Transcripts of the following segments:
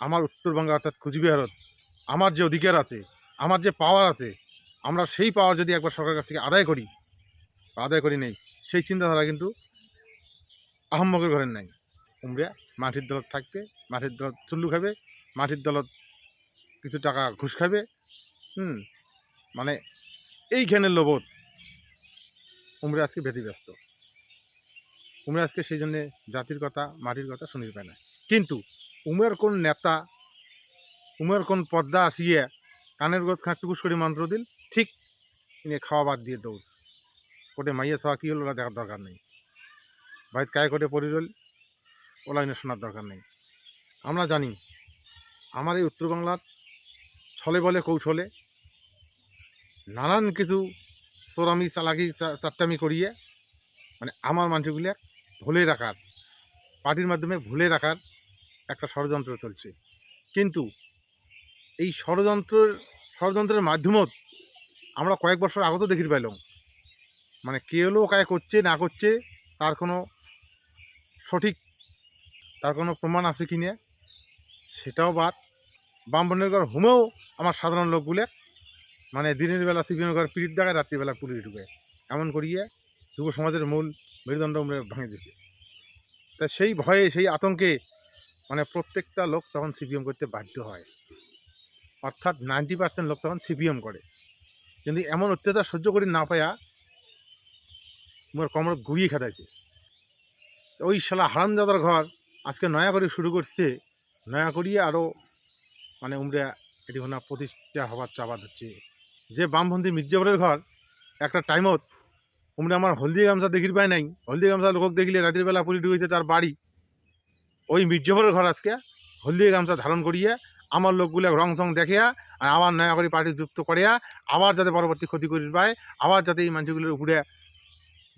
আমার উত্তরবঙ্গে অর্থাৎ কুচবিহারত আমার যে অধিকার আছে, আমার যে পাওয়ার আছে, আমরা সেই পাওয়ার যদি একবার সরকারের কাছ থেকে আদায় করি আদায় করি নেই, সেই চিন্তাধারা কিন্তু আহম্মকের ঘরের নাই। উমরা মাটির দলত থাকবে, মাটির দলত চুল্লু খাবে, মাটির দলত কিছু টাকা ঘুষ খাবে, হুম মানে এই এইখানের লোভত উমরা আজকে ব্যতিব্যস্ত উমরা আজকে সেই জন্যে জাতির কথা, মাটির কথা শুনিতে পায় না। কিন্তু উমের কোন নেতা, উমের কোন পদ্মা আসিয়ে কানের গোদ খাঁ টুকুস করে মন্ত্র দিল, ঠিক ইনে খাওয়া বাদ দিয়ে দৌড়। কোটে মাইয়া খাওয়া কী হলো ওরা দেখার দরকার নেই। ভাইত কায় কোটে পড়ি রইল, ওলা ইনে শোনার দরকার নেই। আমরা জানি, আমার এই উত্তর বাংলার ছলে বলে কৌশলে নানান কিছু চোরামি চালাকি চা- চাট্টামি করিয়ে মানে আমার মানুষগুলো ভুলে রাখার, পার্টির মাধ্যমে ভুলে রাখার একটা ষড়যন্ত্র চলছে। কিন্তু এই ষড়যন্ত্রের ষড়যন্ত্রের মাধ্যমত আমরা কয়েক বছর আগত দেখির পাইলাম। মানে কে হলো কায় করছে, না করছে, তার কোনো সঠিক, তার কোনো প্রমাণ আছে কি না, সেটাও বাদ। বামবনের হুমেও আমার সাধারণ লোকগুলো মানে দিনের বেলা ঘর পিড়িত দেখায় রাত্রিবেলা পুলিশ ঢুকে। এমন করিয়ে যুব সমাজের মূল মেরুদণ্ড ভেঙে দিছে তা সেই ভয়ে, সেই আতঙ্কে মানে প্রত্যেকটা লোক তখন সিপিএম করতে বাধ্য হয়। অর্থাৎ নাইনটি পার্সেন্ট লোক তখন সিপিএম করে। কিন্তু এমন অত্যাচার সহ্য করি না পায়া মোর কমর গুড়িয়ে খেদাইছে। ওই শালা হারামজাদার ঘর আজকে নয়া করে শুরু করছে। নয়া করিয়ে আরও মানে উমরা এটি হনা প্রতিষ্ঠা হওয়ার চাবাদ হচ্ছে যে বামপন্থী মির্জাপুরের ঘর, একটা টাইমত উমরা আমার হলদি গামছা দেখির পায় নাই। হলদি গামছা লোক দেখলে রাতের বেলা পুরি ঢুকেছে তার বাড়ি। ওই মির্জাপুরের ঘর আজকে। হলদি গামছা ধারণ করিয়া, আমার লোকগুলো রং টং দেখিয়া, আর আবার নয়া করে পার্টি যুক্ত করিয়া, আবার যাতে পরবর্তী ক্ষতি করিতে পায়, আবার যাতে এই মানুষগুলোর উপরে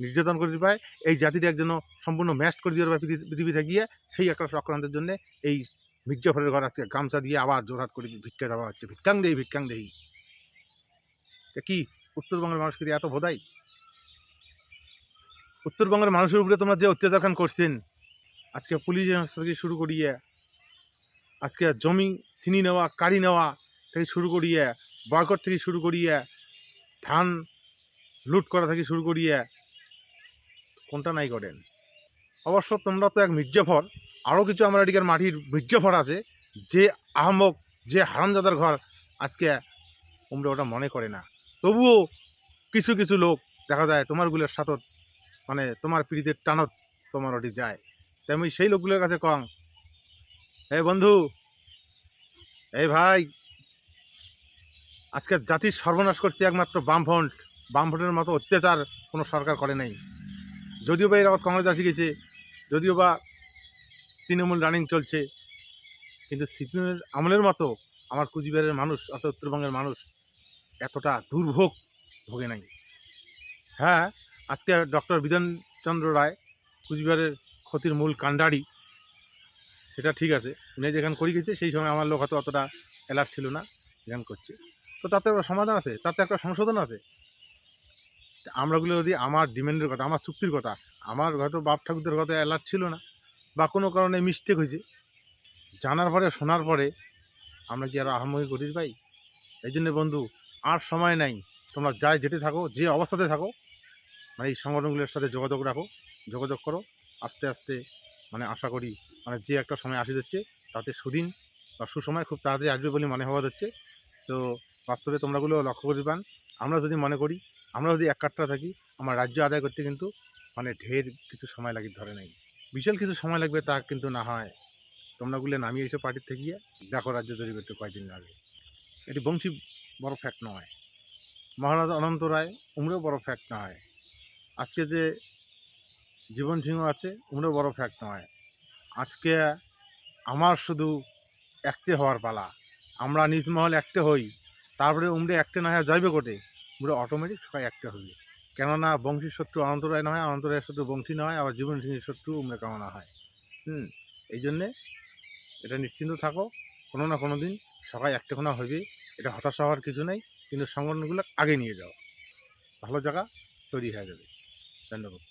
নির্যাতন করিতে পায়, এই জাতিটা একজন সম্পূর্ণ ম্যাস্ট করে দিয়ে পায় পৃথিবী- থাকিয়ে, সেই একটা চক্রান্তের জন্য এই মির্জাফরের ঘর আজকে গামছা দিয়ে আবার জোরহাত করে ভিক্ষা দেওয়া হচ্ছে। ভিক্ষাং দেই ভিক্ষাং দেই। কি? উত্তরবঙ্গের মানুষকে এত বোধাই? উত্তরবঙ্গের মানুষের উপরে তোমরা যে অত্যাচারখান করছেন আজকে পুলিশ থেকে শুরু করিয়ে, আজকে জমি চিনি নেওয়া, কাড়ি নেওয়া থেকে শুরু করিয়ে, বয়কট থেকে শুরু করিয়ে, ধান লুট করা থেকে শুরু করিয়ে, কোনটা নাই করেন অবশ্য তোমরা তো এক মির্জাফর আরও কিছু আমার এদিকের মাটির মির্জাফর আছে, যে আহমক যে হারামজাদার ঘর আজকে তোমরা ওটা মনে করে না। তবুও কিছু কিছু লোক দেখা যায় তোমারগুলোর সাথত মানে তোমার পিড়িতের টানত তোমার ওটি যায়। তেমনি সেই লোকগুলোর কাছে কম। এই বন্ধু, এই ভাই, আজকে জাতির সর্বনাশ করছে একমাত্র বামফ্রন্ট। বামফ্রন্টের মতো অত্যাচার কোনো সরকার করে নাই। যদিও বা এরা কংগ্রেস আসি গেছে, যদিও বা তৃণমূল রানিং চলছে, কিন্তু সিপিএমের আমলের মতো আমার কুচবিহারের মানুষ অর্থাৎ উত্তরবঙ্গের মানুষ এতটা দুর্ভোগ ভোগে নাই। হ্যাঁ আজকে ডক্টর বিধানচন্দ্র রায় কুচবিহারের ক্ষতির মূল কাণ্ডারি, সেটা ঠিক আছে। উনি যেখানে করি গেছে, সেই সময় আমার লোক হয়তো অতটা অ্যালার্ট ছিল না, যেখানে করছে। তো তাতে একটা সমাধান আছে, তাতে একটা সংশোধন আছে। আমরাগুলো যদি আমার ডিমান্ডের কথা, আমার চুক্তির কথা, আমার হয়তো বাপ ঠাকুরদের কথা অ্যালার্ট ছিল না, বা কোনো কারণে মিস্টেক হয়েছে, জানার পরে, শোনার পরে আমরা কি আর আহামরি করি পাই এই জন্য বন্ধু, আর সময় নাই। তোমরা যাই যেতে থাকো, যে অবস্থাতে থাকো মানে এই সংগঠনগুলোর সাথে যোগাযোগ রাখো, যোগাযোগ করো। আস্তে আস্তে মানে আশা করি মানে যে একটা সময় আসে যাচ্ছে, তাতে সুদিন বা সুসময় খুব তাড়াতাড়ি আসবে বলে মনে হওয়া যাচ্ছে। তো বাস্তবে তোমরাগুলো লক্ষ্য করে পান। আমরা যদি মনে করি, আমরা যদি এক কাটটা থাকি, আমার রাজ্য আদায় করতে কিন্তু মানে ঢের কিছু সময় লাগে ধরে নেই। বিশাল কিছু সময় লাগবে তা কিন্তু না হয়। তোমরাগুলো নামিয়ে এসে পার্টির থেকে গিয়ে। দেখো রাজ্য তৈরি করতে কয়েকদিন লাগে। এটি বংশী বড় ফ্যাক্ট নয়। মহারাজা অনন্ত রায় উমরেও বড় ফ্যাক্ট নয়। আজকে যে জীবন সিংহ আছে, উমরেও বড় ফ্যাক্ট নয়। আজকে আমার শুধু একটে হওয়ার পালা। আমরা নিজ মহল একটে হই, তারপরে উমরে একটে না হয় যাইবে কোটে? উমরে অটোমেটিক সবাই একটা হবে। কেননা বংশীর শত্রু অনন্ত রায় নয় অনন্ত রায়ের শত্রু বংশী নয় আবার জীবন সিংহের শত্রু উমরে কামনা হয়। হুম এই জন্যে এটা নিশ্চিন্ত থাকো, কোনো না কোনো দিন সবাই একটা কোনো হবে। এটা হতাশা হওয়ার কিছু নেই, কিন্তু সংগঠনগুলো আগে নিয়ে যাও। ভালো জায়গা তৈরি হয়ে যাবে। ধন্যবাদ।